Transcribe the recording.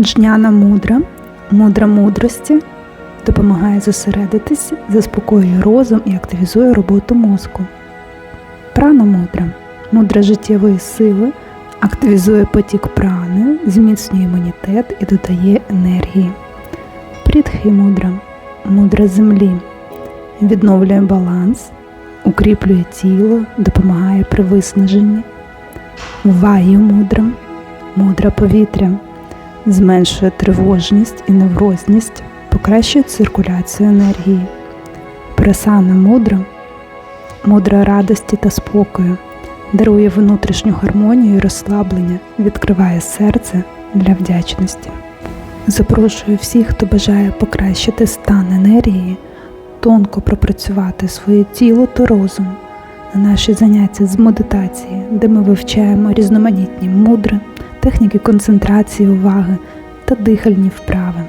Джняна мудра, мудра мудрості допомагає зосередитись, заспокоює розум і активізує роботу мозку. Прана мудра, мудра життєвої сили, активізує потік прани, зміцнює імунітет і додає енергії. Прітхі мудра, мудра землі, відновлює баланс, укріплює тіло, допомагає при виснаженні. Ваю мудра, мудра повітря, зменшує тривожність і неврозність, покращує циркуляцію енергії. Прасана мудра, мудра радості та спокою, дарує внутрішню гармонію і розслаблення, відкриває серце для вдячності. Запрошую всіх, хто бажає покращити стан енергії, тонко пропрацювати своє тіло та розум на наші заняття з медитації, де ми вивчаємо різноманітні мудри, техніки концентрації уваги та дихальні вправи.